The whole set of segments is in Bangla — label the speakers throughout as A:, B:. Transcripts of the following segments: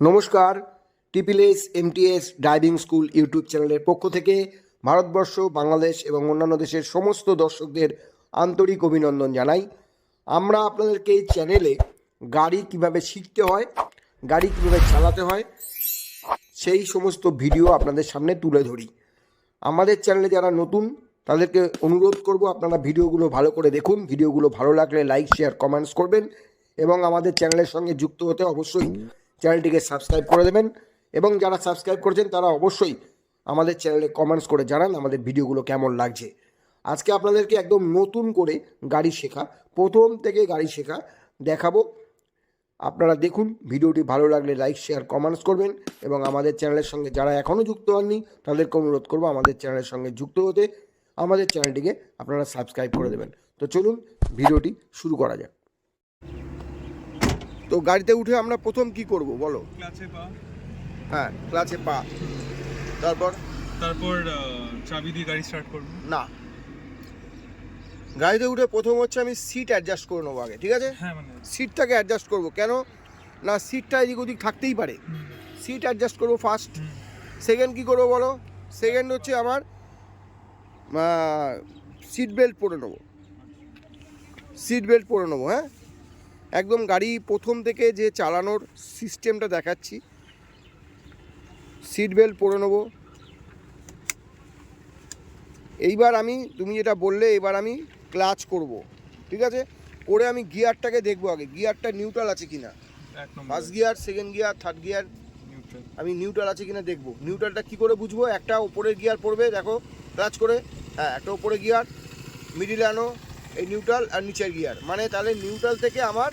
A: নমস্কার TPS MTS driving school YouTube চ্যানেলের পক্ষ থেকে ভারতবর্ষ, বাংলাদেশ এবং অন্যান্য দেশের সমস্ত দর্শকদের আন্তরিক অভিনন্দন জানাই। আমরা আপনাদেরকে এই চ্যানেলে গাড়ি কীভাবে শিখতে হয়, গাড়ি কীভাবে চালাতে হয়, সেই সমস্ত ভিডিও আপনাদের সামনে তুলে ধরি। আমাদের চ্যানেলে যারা নতুন, তাদেরকে অনুরোধ করব আপনারা ভিডিওগুলো ভালো করে দেখুন। ভিডিওগুলো ভালো লাগলে লাইক, শেয়ার, কমেন্টস করবেন এবং আমাদের চ্যানেলের সঙ্গে যুক্ত হতে অবশ্যই চ্যানেলটিকে সাবস্ক্রাইব করে দেবেন এবং যারা সাবস্ক্রাইব করেছেন তারা অবশ্যই আমাদের চ্যানেলে কমেন্টস করে জানান আমাদের ভিডিওগুলো কেমন লাগছে। আজকে আপনাদেরকে একদম নতুন করে গাড়ি শেখা, প্রথম থেকে গাড়ি শেখা দেখাবো। আপনারা দেখুন, ভিডিওটি ভালো লাগলে লাইক শেয়ার কমেন্টস করবেন এবং আমাদের চ্যানেলের সঙ্গে যারা এখনও যুক্ত হননি, তাদেরকে অনুরোধ করব আমাদের চ্যানেলের সঙ্গে যুক্ত হতে। আমাদের চ্যানেলটিকে আপনারা সাবস্ক্রাইব করে দেবেন। তো চলুন, ভিডিওটি শুরু করা যাক। তো গাড়িতে উঠে আমরা প্রথম কি করব বলো?
B: ক্লাচে পা।
A: হ্যাঁ ক্লাচে পা। তারপর?
B: তারপর চাবি দিয়ে গাড়ি স্টার্ট করব।
A: না। গাড়িতে উঠে প্রথম হচ্ছে আমি সিট অ্যাডজাস্ট করে নেব আগে ঠিক আছে?
B: হ্যাঁ মানে
A: সিটটাকে অ্যাডজাস্ট করব। কেন? না সিটটা এদিক ওদিক থাকতেই পারে। সিট অ্যাডজাস্ট করব ফার্স্ট সেকেন্ড কী করব বলো? সেকেন্ড হচ্ছে আমার সিট বেল্ট পরে নেব। সিট বেল্ট পরে নেব হ্যাঁ? একদম গাড়ি প্রথম থেকে যে চালানোর সিস্টেমটা দেখাচ্ছি। সিট বেল্ট পরে নেব। এইবার আমি তুমি যেটা বললে এবার আমি ক্লাচ করব ঠিক আছে? করে আমি গিয়ারটাকে দেখব আগে। গিয়ারটা নিউট্রাল আছে
B: কি না
A: first gear second gear third gear আমি নিউট্রাল আছে কিনা দেখব। নিউট্রালটা কি করে বুঝব? একটা ওপরের গিয়ার পড়বে দেখো ক্লাচ করে। হ্যাঁ একটা ওপরে গিয়ার মিডিল আনো এই নিউট্রাল আর নিচের গিয়ার মানে তাহলে নিউট্রাল থেকে আমার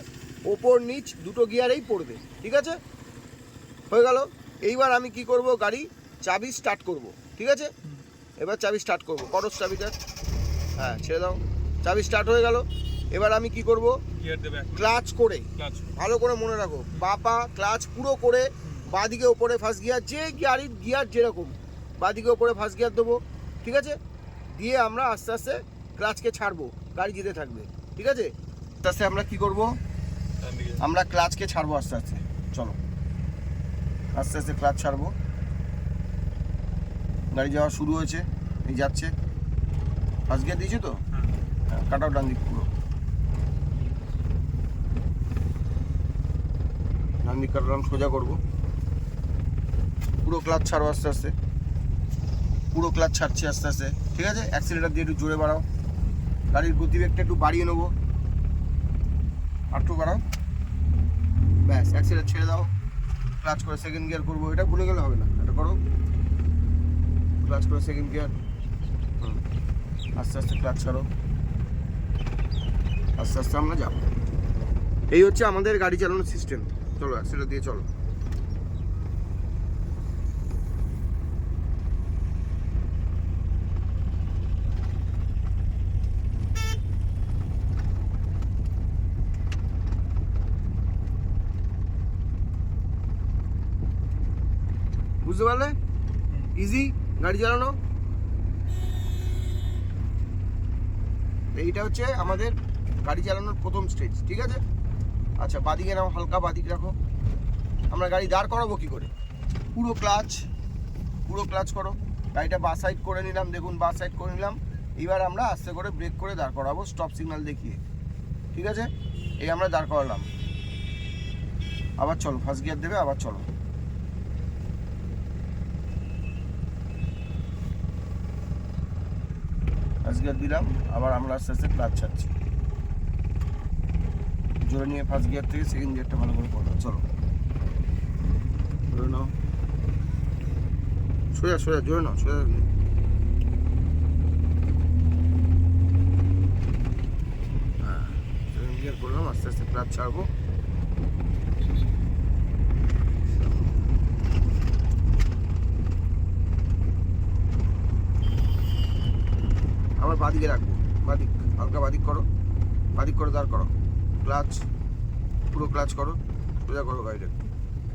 A: ওপর নিচ দুটো গিয়ারেই পড়বে ঠিক আছে? হয়ে গেল। এইবার আমি কি করব গাড়ি? চাবি স্টার্ট করব ঠিক আছে? এবার চাবি স্টার্ট করব। করস চাবিটা। হ্যাঁ ছেড়ে দাও। চাবি স্টার্ট হয়ে গেল। এবার আমি কি করব?
B: গিয়ার দেবে
A: ক্লাচ করে।
B: ক্লাচ
A: ভালো করে মনে রাখো। বাপা ক্লাচ পুরো করে বাদিকে ওপরে ফার্স্ট গিয়ার যে গাড়ির গিয়ার যেরকম বাদিকে ওপরে ফার্স্ট গিয়ার দেবো ঠিক আছে? দিয়ে আমরা আস্তে আস্তে ক্লাচকে ছাড়বো গাড়ি যেতে থাকবে ঠিক আছে? আস্তে আমরা কি করব? আমরা ক্লাচকে ছাড়বো আস্তে আস্তে চলো। আস্তে আস্তে ক্লাচ ছাড়বো। গাড়ি যাওয়া শুরু হয়েছে এই যাচ্ছে। ফার্স্ট গিয়ার দিয়েছে তো? হ্যাঁ কাট আউট ডান দিক পুরো। ডান দিক কাটলাম সোজা করব। পুরো ক্লাচ ছাড়ো আস্তে আস্তে। পুরো ক্লাচ ছাড়ছি আস্তে আস্তে ঠিক আছে? অ্যাক্সিলেটার দিয়ে একটু জোরে বাড়াও। গাড়ির গতিবেগটা একটু বাড়িয়ে নেব। একটু বাড়াও। ব্যাস অ্যাক্সিলেটার ছেড়ে দাও। ক্লাচ করে সেকেন্ড গিয়ার করব। এটা ভুলে গেলে হবে না। এটা করো। ক্লাচ করে সেকেন্ড গিয়ার আস্তে আস্তে ক্লাচ ছাড়ো। আস্তে আস্তে আমরা যাব। এই হচ্ছে আমাদের গাড়ি চালানোর সিস্টেম চলো অ্যাক্সিলেটার দিয়ে চলো। বুঝতে পারলে? ইজি গাড়ি চালানো? এইটা হচ্ছে আমাদের গাড়ি চালানোর প্রথম স্টেজ ঠিক আছে? আচ্ছা বাদিকে নাও হালকা বাদিক রাখো। আমরা গাড়ি দাঁড় করাবো কি করে? পুরো ক্লাচ পুরো ক্লাচ করো। গাড়িটা বা সাইড করে নিলাম, দেখুন বা সাইড করে নিলাম। এবার আমরা আস্তে করে ব্রেক করে দাঁড় করাবো স্টপ সিগন্যাল দেখিয়ে। ঠিক আছে? এই আমরা দাঁড় করালাম। আবার চলো ফার্স্ট গিয়ার দেবে, আবার চলো। গিয়ার দিলাম, আবার আমরা আস্তে আস্তে ক্লাচ ছাড়ছি। জোরে নিয়ে ফার্স্ট গিয়ার থেকে সেকেন্ড গিয়ারটা ভালো করে করলাম চলো। জোরে নাও। সোজা সোজা, জোরে নাও, সোজা। হ্যাঁ সেকেন্ড গিয়ার করলাম আস্তে আস্তে ক্লাচ ছাড়বো। আবার বাদিকে রাখব। বাদিক, হালকা বাদিক করো। বাদিক করে, দাঁড় করো। ক্লাচ, পুরো ক্লাচ করো। সোজা করো গাড়িটা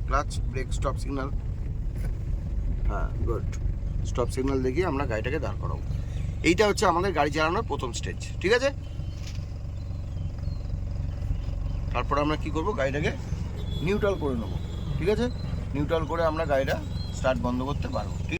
A: ক্লাচ, ব্রেক, স্টপ সিগনাল হ্যাঁ গুড। স্টপ সিগনাল দেখিয়ে আমরা গাড়িটাকে দাঁড় করাবো। এইটা হচ্ছে আমাদের গাড়ি চালানোর প্রথম স্টেজ, ঠিক আছে? তারপরে আমরা কি করব? গাড়িটাকে নিউট্রাল করে নেব, ঠিক আছে? নিউট্রাল করে আমরা গাড়িটা স্টার্ট বন্ধ করতে পারব, ঠিক